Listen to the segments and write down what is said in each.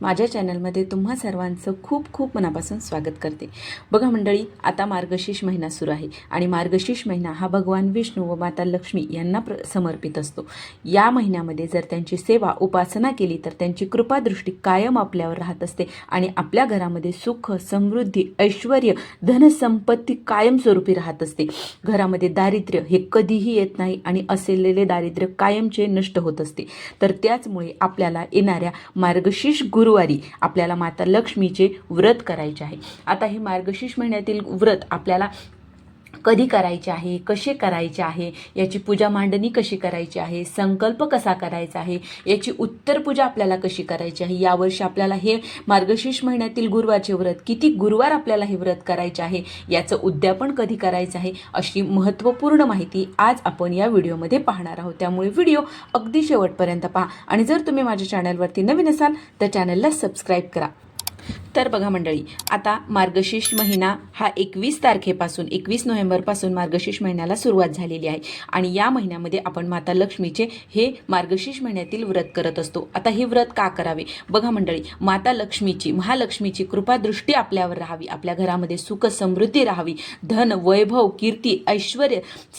माझ्या चॅनलमध्ये तुम्हा सर्वांचं खूप खूप मनापासून स्वागत करते. बघा मंडळी आता मार्गशीर्ष महिना सुरू आहे आणि मार्गशीर्ष महिना हा भगवान विष्णू व माता लक्ष्मी यांना प्र समर्पित असतो. या महिन्यामध्ये जर त्यांची सेवा उपासना केली तर त्यांची कृपादृष्टी कायम आपल्यावर राहत असते आणि आपल्या घरामध्ये सुख समृद्धी ऐश्वर धनसंपत्ती कायमस्वरूपी राहत असते. घरामध्ये दारिद्र्य हे कधीही येत नाही आणि असलेले दारिद्र्य कायमचे नष्ट होत असते. तर त्याचमुळे आपल्याला येणाऱ्या मार्गशीर्ष गुरुवारी आपल्याला माता लक्ष्मीचे व्रत करायचे आहे. आता हे मार्गशीर्ष महिन्यातील व्रत आपल्याला कधी करायचे आहे कसे करायचे आहे याची पूजा मांडणी कशी करायची आहे संकल्प कसा करायचा आहे याची उत्तर पूजा आपल्याला कशी करायची आहे यावर्षी आपल्याला हे मार्गशीर्ष महिन्यातील गुरुवारचे व्रत किती गुरुवार आपल्याला हे व्रत करायचे आहे याचं उद्यापन कधी करायचं आहे अशी महत्त्वपूर्ण माहिती आज आपण या व्हिडिओमध्ये पाहणार आहोत. त्यामुळे व्हिडिओ अगदी शेवटपर्यंत पहा. आणि जर तुम्ही माझ्या चॅनलवरती नवीन असाल तर चॅनलला सबस्क्राईब करा. तर बघा मंडळी आता मार्गशीर्ष महिना हा एकवीस तारखेपासून एकवीस नोव्हेंबरपासून मार्गशीर्ष महिन्याला सुरुवात झालेली आहे. आणि या महिन्यामध्ये आपण माता लक्ष्मीचे हे मार्गशीर्ष महिन्यातील व्रत करत असतो. आता हे व्रत का करावे? बघा मंडळी माता लक्ष्मीची महालक्ष्मीची कृपादृष्टी आपल्यावर राहावी. आपल्या घरामध्ये सुख समृद्धी राहावी. धन वैभव कीर्ती ऐश्वर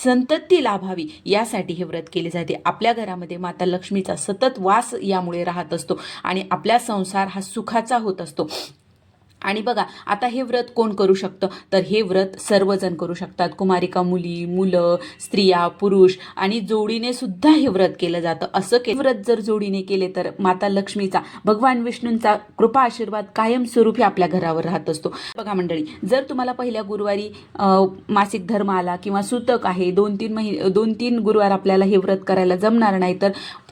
संतती लाभावी. यासाठी हे व्रत केले जाते. आपल्या घरामध्ये माता लक्ष्मीचा सतत वास यामुळे राहत असतो. आणि आपला संसार हा सुखाचा होत असतो. आणि बघा आता हे व्रत कोण करू शकतं? तर हे व्रत सर्वजण करू शकतात. कुमारिका मुली मुलं स्त्रिया पुरुष आणि जोडीने सुद्धा हे व्रत केलं जातं. असं के व्रत जर जोडीने केले तर माता लक्ष्मीचा भगवान विष्णूंचा कृपा आशीर्वाद कायमस्वरूपी आपल्या घरावर राहत असतो. बघा मंडळी जर तुम्हाला पहिल्या गुरुवारी मासिक धर्म आला किंवा सुतक आहे दोन तीन महि दोन तीन गुरुवार आपल्याला हे व्रत करायला जमणार नाही तर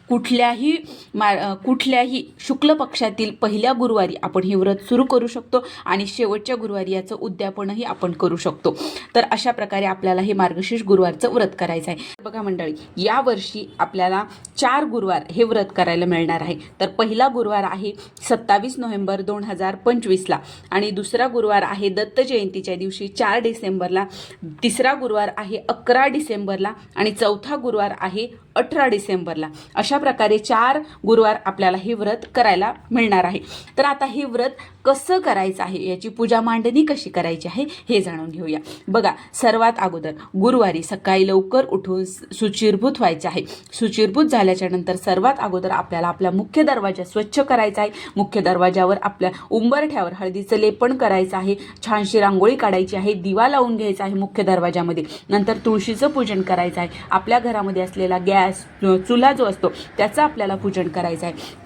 कुठल्याही मा कुठल्याही शुक्ल पक्षातील पहिल्या गुरुवारी आपण हे व्रत सुरू करू शकतो आणि शेवटच्या गुरुवारी याचं उद्यापनही आपण करू शकतो. तर अशा प्रकारे आपल्याला हे मार्गशीर्ष गुरुवारचं व्रत करायचं आहे. बघा मंडळी यावर्षी आपल्याला चार गुरुवार हे व्रत करायला मिळणार आहे. तर पहिला गुरुवार आहे सत्तावीस नोव्हेंबर दोन हजार पंचवीसला आणि दुसरा गुरुवार आहे दत्त जयंतीच्या दिवशी चार डिसेंबरला. तिसरा गुरुवार आहे अकरा डिसेंबरला आणि चौथा गुरुवार आहे अठरा डिसेंबरला. अशा प्रकारे चार गुरुवार आपल्याला हे व्रत करायला मिळणार आहे. तर आता हे व्रत कसं करायचं आहे याची पूजा मांडणी कशी करायची आहे हे जाणून घेऊया. बघा सर्वात अगोदर गुरुवारी सकाळी लवकर उठून सुचिरभूत व्हायचे आहे. सुचिरभूत झाल्याच्यानंतर सर्वात अगोदर आपल्याला आपला मुख्य दरवाजा स्वच्छ करायचा आहे. मुख्य दरवाजावर आपल्या उंबरठ्यावर हळदीचं लेपन करायचं आहे. छानशी रांगोळी काढायची आहे. दिवा लावून घ्यायचा आहे मुख्य दरवाजामध्ये. नंतर तुळशीचं पूजन करायचं आहे. आपल्या घरामध्ये असलेला गॅस चुला जो असतो त्याचं आपल्याला पूजन करायचं आहे.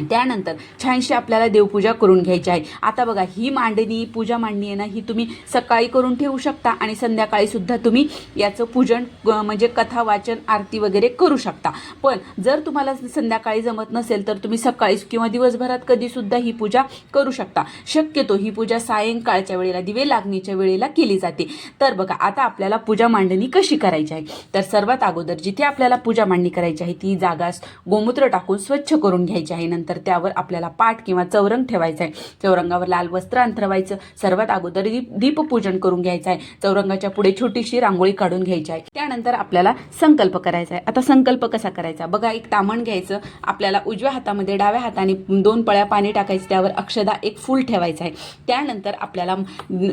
त्यानंतर छानशी आपल्याला देवपूजा करून घ्यायची आहे. आता बघा ही मांडणी पूजा मांडणी आहे ना ही तुम्ही सकाळी करून ठेवू शकता आणि संध्याकाळी सुद्धा तुम्ही याचं पूजन म्हणजे कथा वाचन आरती वगैरे करू शकता. पण जर तुम्हाला संध्याकाळी जमत नसेल तर तुम्ही सकाळी किंवा दिवसभरात कधीसुद्धा ही पूजा करू शकता. शक्यतो ही पूजा सायंकाळच्या वेळेला दिवे लागणीच्या वेळेला केली जाते. तर बघा आता आपल्याला पूजा मांडणी कशी करायची आहे? तर सर्वात अगोदर जिथे आपल्याला पूजा मांडणी करायची आहे ती जागा गोमूत्र टाकून स्वच्छ करून घ्यायची आहे. नंतर त्यावर आपल्याला पाठ किंवा चौरंग ठेवायचा आहे. चौरंगावर लाल वस्त्र अंथरवायचं. सर्वात अगोदर दीप दीपपूजन करून घ्यायचं आहे. चौरंगाच्या पुढे छोटीशी रांगोळी काढून घ्यायची आहे. त्यानंतर आपल्याला संकल्प करायचा आहे. आता संकल्प कसा करायचा? बघा एक तामण घ्यायचं. आपल्याला उजव्या हातामध्ये डाव्या हाताने दोन पळ्या पाणी टाकायचं. त्यावर अक्षदा एक फूल ठेवायचं आहे. त्यानंतर आपल्याला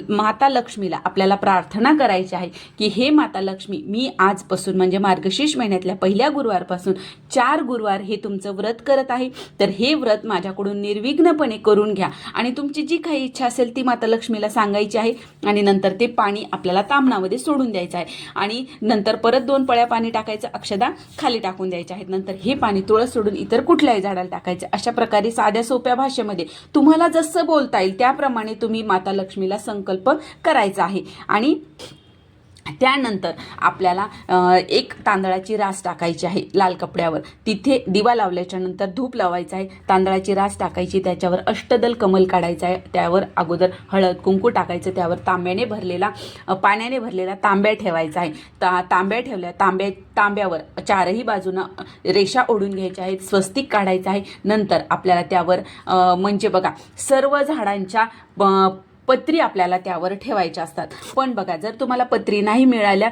माता लक्ष्मीला आपल्याला प्रार्थना करायची आहे की हे माता लक्ष्मी मी आजपासून म्हणजे मार्गशीर्ष महिन्यातल्या पहिल्या गुरुवारपासून चार गुरुवार हे तुमचं व्रत करत आहे. तर हे हे व्रत माझ्याकडून निर्विघ्नपणे करून घ्या. आणि तुमची जी काही इच्छा असेल ती माता लक्ष्मीला सांगायची आहे. आणि नंतर ते पाणी आपल्याला तामणामध्ये सोडून द्यायचं आहे. आणि नंतर परत दोन पळ्या पाणी टाकायचं अक्षदा खाली टाकून द्यायच्या आहेत. नंतर हे पाणी तुळस सोडून इतर कुठल्याही झाडाला टाकायचं. अशा प्रकारे साध्या सोप्या भाषेमध्ये तुम्हाला जसं बोलता येईल त्याप्रमाणे तुम्ही माता लक्ष्मीला संकल्प करायचा आहे. आणि त्यानंतर आपल्याला एक तांदळाची रास टाकायची आहे लाल कपड्यावर. तिथे दिवा लावल्याच्या नंतर धूप लावायचा आहे तांदळाची रास टाकायची त्याच्यावर अष्टदल कमल काढायचा आहे त्यावर अगोदर हळद कुंकू टाकायचं त्यावर तांब्याने भरलेला पाण्याने भरलेला तांब्या ठेवायचा आहे. ता तांब्या ठेवल्या तांब्या तांब्यावर चारही बाजूनं रेषा ओढून घ्यायच्या आहेत स्वस्तिक काढायचं आहे. नंतर आपल्याला त्यावर म्हणजे बघा सर्व झाडांच्या पत्री आपल्याला त्यावर ठेवायच्या असतात. पण बघा जर तुम्हाला पत्री नाही मिळाल्या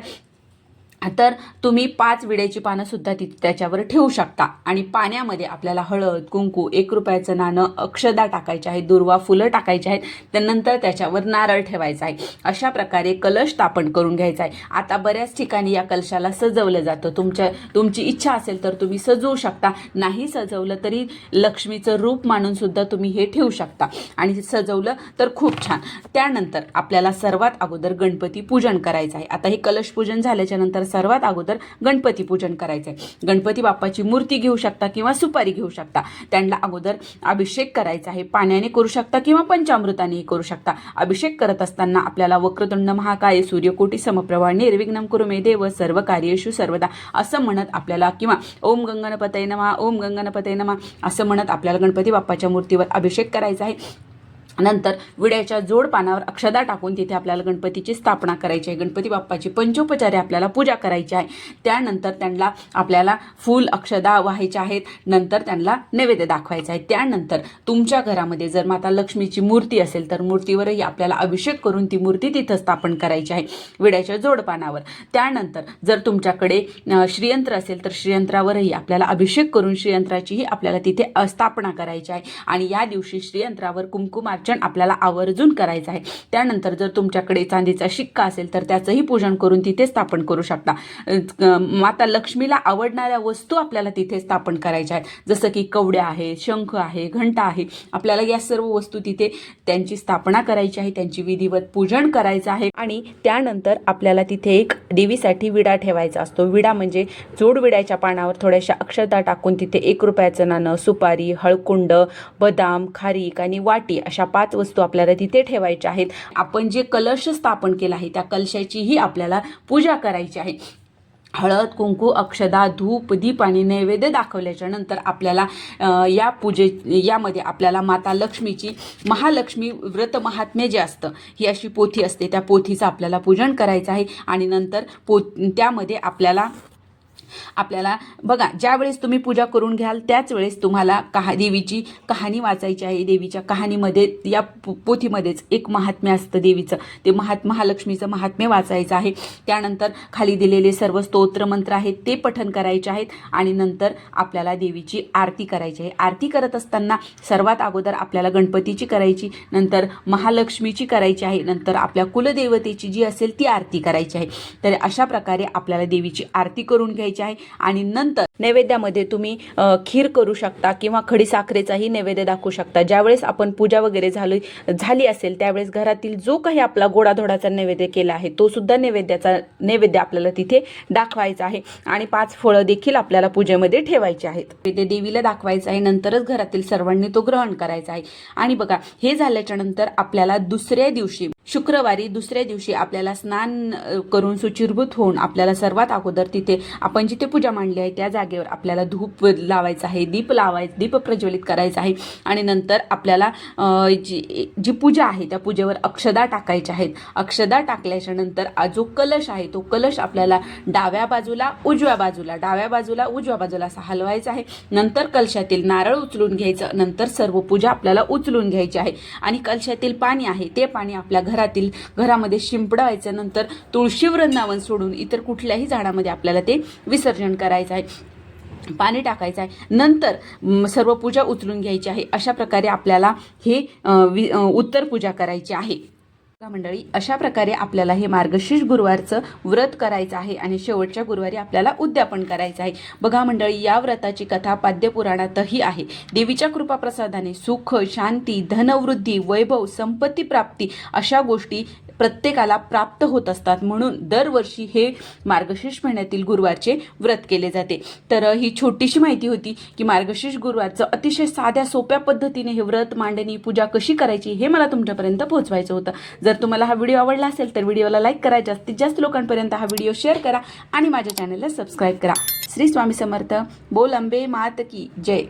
तर तुम्ही पाच विड्याची पानं सुद्धा त्याच्यावर ठेवू शकता. आणि पाण्यामध्ये आपल्याला हळद कुंकू एक रुपयाचं नाणं अक्षदा टाकायचे आहे दुर्वा फुलं टाकायची आहेत त्यानंतर त्याच्यावर नारळ ठेवायचा आहे. अशा प्रकारे कलश स्थापन करून घ्यायचा आहे. आता बऱ्याच ठिकाणी या कलशाला सजवलं जातं. तुमच्या तुमची इच्छा असेल तर तुम्ही सजवू शकता. नाही सजवलं तरी लक्ष्मीचं रूप मानून सुद्धा तुम्ही हे ठेवू शकता. आणि सजवलं तर खूप छान. त्यानंतर आपल्याला सर्वात अगोदर गणपती पूजन करायचं आहे. आता हे कलश पूजन झाल्याच्यानंतर सर्वात अगोदर गणपती पूजन करायचं आहे गणपती बाप्पाची मूर्ती घेऊ शकता किंवा सुपारी घेऊ शकता. त्यांना अगोदर अभिषेक करायचा आहे. पाण्याने करू शकता किंवा पंचामृतानेही करू शकता. अभिषेक करत असताना आपल्याला वक्रतुंड महाकाय सूर्यकोटी समप्रभा निर्विघ्नम करू मे देव सर्व कार्येषु सर्वदा असं म्हणत आपल्याला किंवा ओम गंगणपतय नमा ओम गंगणपतय नमा असं म्हणत आपल्याला गणपती बाप्पाच्या मूर्तीवर अभिषेक करायचा आहे. नंतर विड्याच्या जोड पानावर अक्षदा टाकून तिथे आपल्याला गणपतीची स्थापना करायची आहे. गणपती बाप्पाची पंचोपचारे आपल्याला पूजा करायची आहे. त्यानंतर त्यांना आपल्याला फूल अक्षदा व्हायच्या आहेत. नंतर त्यांना नैवेद्य दाखवायचा आहे. त्यानंतर तुमच्या घरामध्ये जर माता लक्ष्मीची मूर्ती असेल तर मूर्तीवरही आपल्याला अभिषेक करून ती मूर्ती तिथं स्थापन करायची आहे विड्याच्या जोडपानावर त्यानंतर जर तुमच्याकडे श्रीयंत्र असेल तर श्रीयंत्रावरही आपल्याला अभिषेक करून श्रीयंत्राचीही आपल्याला तिथे स्थापना करायची आहे. आणि या दिवशी श्रीयंत्रावर अर्चन आपल्याला आवर्जून करायचं आहे. त्यानंतर जर तुमच्याकडे चांदीचा शिक्का असेल तर त्याचंही पूजन करून तिथे स्थापन करू शकता. माता लक्ष्मीला आवडणाऱ्या वस्तू आपल्याला तिथे स्थापन करायच्या आहेत. जसं की कवड्या आहे शंख आहे घंटा आहे. आपल्याला या सर्व वस्तू तिथे त्यांची स्थापना करायची आहे त्यांची विधिवत पूजन करायचं आहे. आणि त्यानंतर आपल्याला तिथे एक देवीसाठी विडा ठेवायचा असतो. विडा म्हणजे जोडविड्याच्या पानावर थोड्याशा अक्षता टाकून तिथे एक रुपयाचं नाणं सुपारी हळकुंड बदाम खारीक आणि वाटी अशा पाच वस्तू आपल्याला तिथे ठेवायच्या आहेत. आपण जे कलश स्थापन केला आहे त्या कलशाचीही आपल्याला पूजा करायची आहे. हळद कुंकू अक्षदा धूप दीप आणि नैवेद्य दाखवल्याच्या नंतर आपल्याला या पूजे यामध्ये आपल्याला माता लक्ष्मीची महालक्ष्मी व्रत महात्म्य जे असतं ही अशी पोथी असते. त्या पोथीचं आपल्याला पूजन करायचं आहे आणि नंतर पो त्यामध्ये आपल्याला आपल्याला बघा ज्यावेळेस तुम्ही पूजा करून घ्याल त्याच वेळेस तुम्हाला कहा देवीची कहाणी वाचायची आहे. देवीच्या कहाणीमध्ये या पोथीमध्येच एक महात्म्य असतं देवीचं. ते महात महालक्ष्मीचं महात्म्य वाचायचं आहे. त्यानंतर खाली दिलेले सर्व स्तोत्र मंत्र आहेत ते पठन करायचे आहेत आणि नंतर आपल्याला देवीची आरती करायची आहे. आरती करत असताना सर्वात अगोदर आपल्याला गणपतीची करायची नंतर महालक्ष्मीची करायची आहे नंतर आपल्या कुलदेवतेची जी असेल ती आरती करायची आहे. तर अशा प्रकारे आपल्याला देवीची आरती करून घ्यायची आहे. आणि नंतर नैवेद्यामध्ये तुम्ही खीर करू शकता किंवा खडीसाखरेचाही नैवेद्य दाखवू शकता. ज्यावेळेस आपण पूजा वगैरे झाली झाली असेल त्यावेळेस घरातील जो काही आपला गोडाधोडाचा नैवेद्य केला आहे तो सुद्धा नैवेद्याचा नैवेद्य आपल्याला तिथे दाखवायचा आहे. आणि पाच फळं देखील आपल्याला पूजेमध्ये ठेवायची आहेत. ते देवीला दाखवायचं आहे नंतरच घरातील सर्वांनी तो ग्रहण करायचा आहे. आणि बघा हे झाल्याच्यानंतर आपल्याला दुसऱ्या दिवशी शुक्रवारी दुसऱ्या दिवशी आपल्याला स्नान करून सुचिरभूत होऊन आपल्याला सर्वात अगोदर तिथे आपण जिथे पूजा मांडली आहे त्या जागेवर आपल्याला धूप लावायचा आहे दीप लावायचं दीप प्रज्वलित करायचं आहे आणि नंतर आपल्याला जी जी पूजा आहे त्या पूजेवर अक्षदा टाकायच्या आहेत. अक्षदा टाकल्याच्या नंतर जो कलश आहे तो कलश आपल्याला डाव्या बाजूला उजव्या बाजूला डाव्या बाजूला उजव्या बाजूला असा हलवायचा आहे. नंतर कलशातील नारळ उचलून घ्यायचं. नंतर सर्व पूजा आपल्याला उचलून घ्यायची आहे आणि कलशातील पाणी आहे ते पाणी आपल्या घरातील घरामध्ये शिंपडायचं नंतर तुळशी वृंदावन सोडून इतर कुठल्याही झाडामध्ये आपल्याला ते विसर्जन करायचं आहे. पाणी टाकायचं आहे. नंतर सर्व पूजा उचलून घ्यायची आहे. अशा प्रकारे आपल्याला हे वि उत्तर पूजा करायची आहे. मंडळी. अशा प्रकारे आपल्याला हे मार्गशीर्ष गुरुवारचं व्रत करायचं आहे आणि शेवटच्या गुरुवारी आपल्याला उद्यापन करायचं आहे. बघा मंडळी या व्रताची कथा पाद्यपुराणातही आहे. देवीच्या कृपाप्रसादाने सुख शांती धनवृद्धी वैभव संपत्ती प्राप्ती अशा गोष्टी प्रत्येकाला प्राप्त होत असतात. म्हणून दरवर्षी हे मार्गशीर्ष महिन्यातील गुरुवारचे व्रत केले जाते. तर ही छोटीशी माहिती होती की मार्गशीर्ष गुरुवारचं अतिशय साध्या सोप्या पद्धतीने हे व्रत मांडणी पूजा कशी करायची हे मला तुमच्यापर्यंत पोहोचवायचं होतं. जर जर तुम्हाला हा व्हिडिओ आवडला असेल तर व्हिडिओला लाईक करा जास्तीत जास्त लोकांपर्यंत हा व्हिडिओ शेअर करा आणि माझ्या चॅनलला सबस्क्राईब करा. श्री स्वामी समर्थ. बोल अंबे मात की जय.